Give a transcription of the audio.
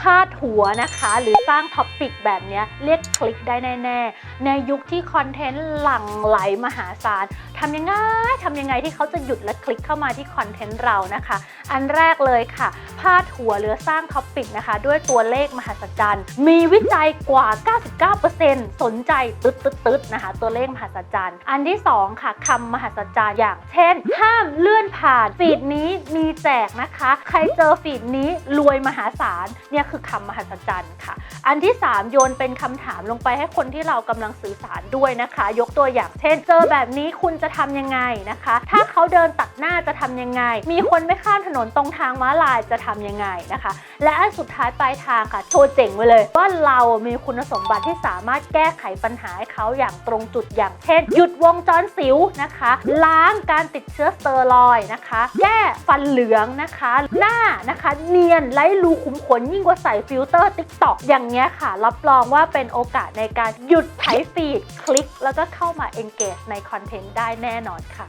พาดหัวนะคะ หรือสร้างท็อปปิกแบบนี้เรียกคลิกได้แน่ ๆ ในยุคที่คอนเทนต์หลั่งไหลมหาศาลทำยังไงทำยังไงที่เขาจะหยุดและคลิกเข้ามาที่คอนเทนต์เรานะคะ อันแรกเลยค่ะ พาดหัวหรือสร้างท็อปปิกนะคะ ด้วยตัวเลขมหัศจรรย์ มีวิจัยกว่า 99%สนใจตึ๊ดตึ๊ดตึ๊ดนะคะ ตัวเลขมหัศจรรย์ อันที่ 2 ค่ะคำมหัศจรรย์อย่างเช่น ห้ามเลื่อนผ่าน ฟีดนี้มีแจกนะคะ ใครเจอฟีดนี้รวยมหาศาลเนี่ยคือคำมหัศจรรย์ค่ะ อันที่ 3 โยนเป็นคำถามลงไปให้คนที่เรากำลังสื่อสารด้วยนะคะ ยกตัวอย่างเช่น เจอแบบนี้คุณจะทำยังไงนะคะ ถ้าเขาเดินตัดหน้าจะทำยังไง มีคนไม่ข้ามถนนตรงทางม้าลายจะทำยังไงนะคะ และอันสุดท้ายปลายทางค่ะโชว์เจ๋งไว้เลย ว่าเรามีคุณสมบัติที่สามารถแก้ไขปัญหาให้เขาอย่างตรงจุดอย่างเช่น หยุดวงจรสิวนะคะ ล้างการติดเชื้อสเตอรอยด์นะคะ แก้ฟันเหลืองนะคะ หน้านะคะ เนียนไร้รูขุมขนยิ่งกว่าใส่ฟิลเตอร์ติ๊กต็อกอย่างเงี้ยค่ะ รับรองว่าเป็นโอกาสในการหยุดไถฟีด คลิก แล้วก็เข้ามา engage ในคอนเทนต์ได้แน่นอนค่ะ